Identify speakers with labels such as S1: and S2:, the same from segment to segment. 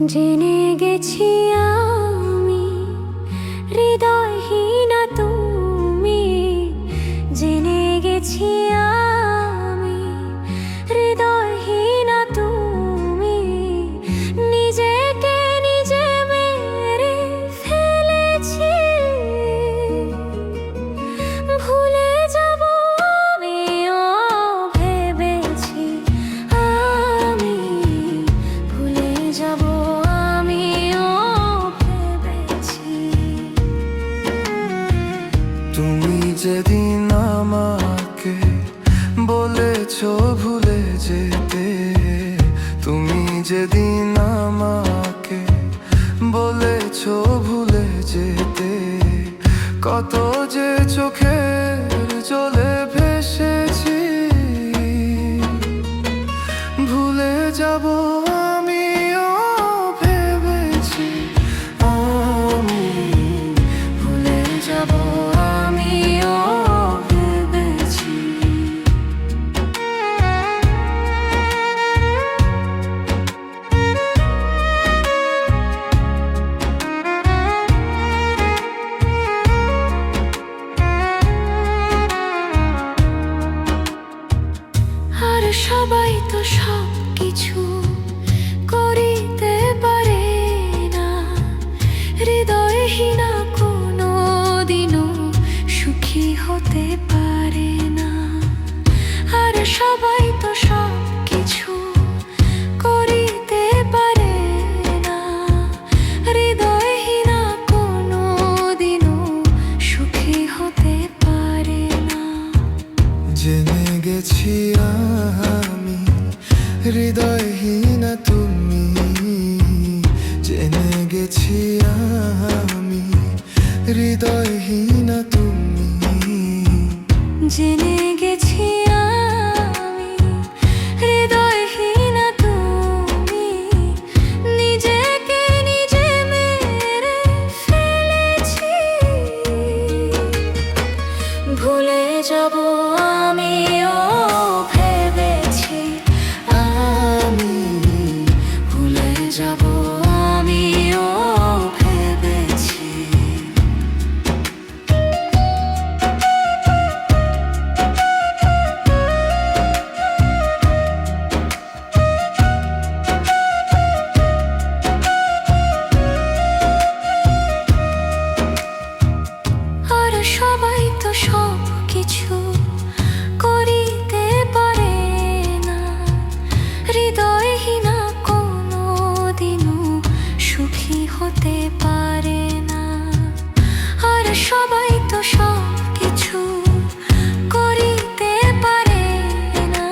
S1: জেনে গেছি আমি
S2: বলেছ ভুলে যেতে। তুমি যেদিন আমাকে বলেছ ভুলে যেতে। কত যে চোখের চলে ভেসেছি। ভুলে যাব
S1: সবাই তো সব কিছু করিতে পারে না। হৃদয়হীনা কোনো দিনও সুখী হতে পারে না। আর সবাই তো সব ভুলে যাব আমিও। হতে পারে না। আর সবাই তো সব কিছু করিতে পারে না।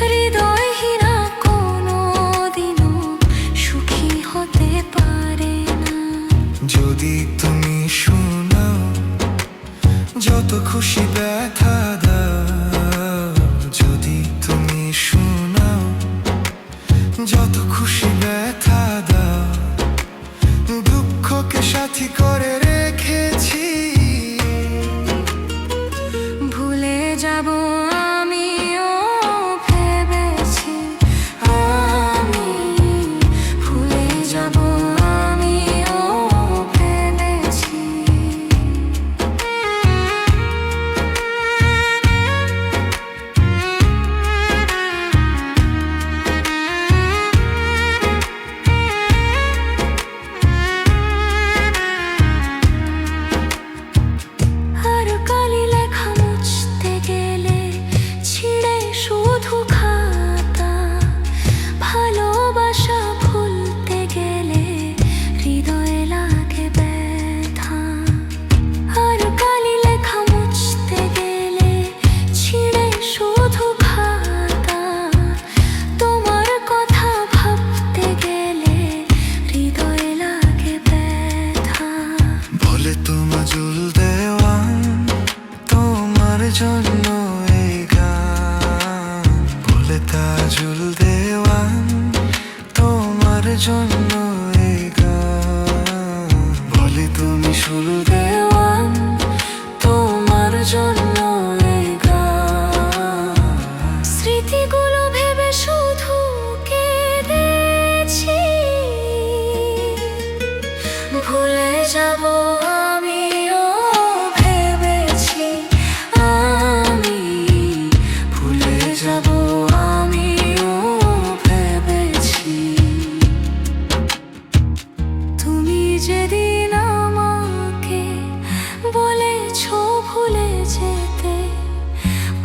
S1: হৃদয়হীনা কোনো দিনও সুখী হতে পারে না।
S2: যদি তুমি শোনাও, যত খুশি
S1: ব্যথা বানানো বলে তাজুল দেওয়ান তোমার জন্য বলে তুমি তোমার জন্য স্মৃতিগুলো ভেবে শুধু ভুলে যাব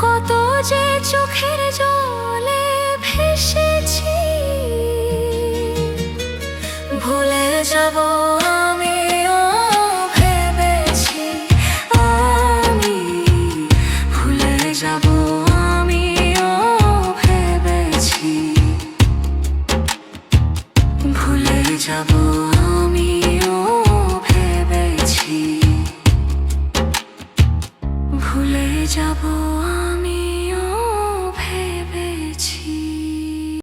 S1: কত যে চোখের জলে যাব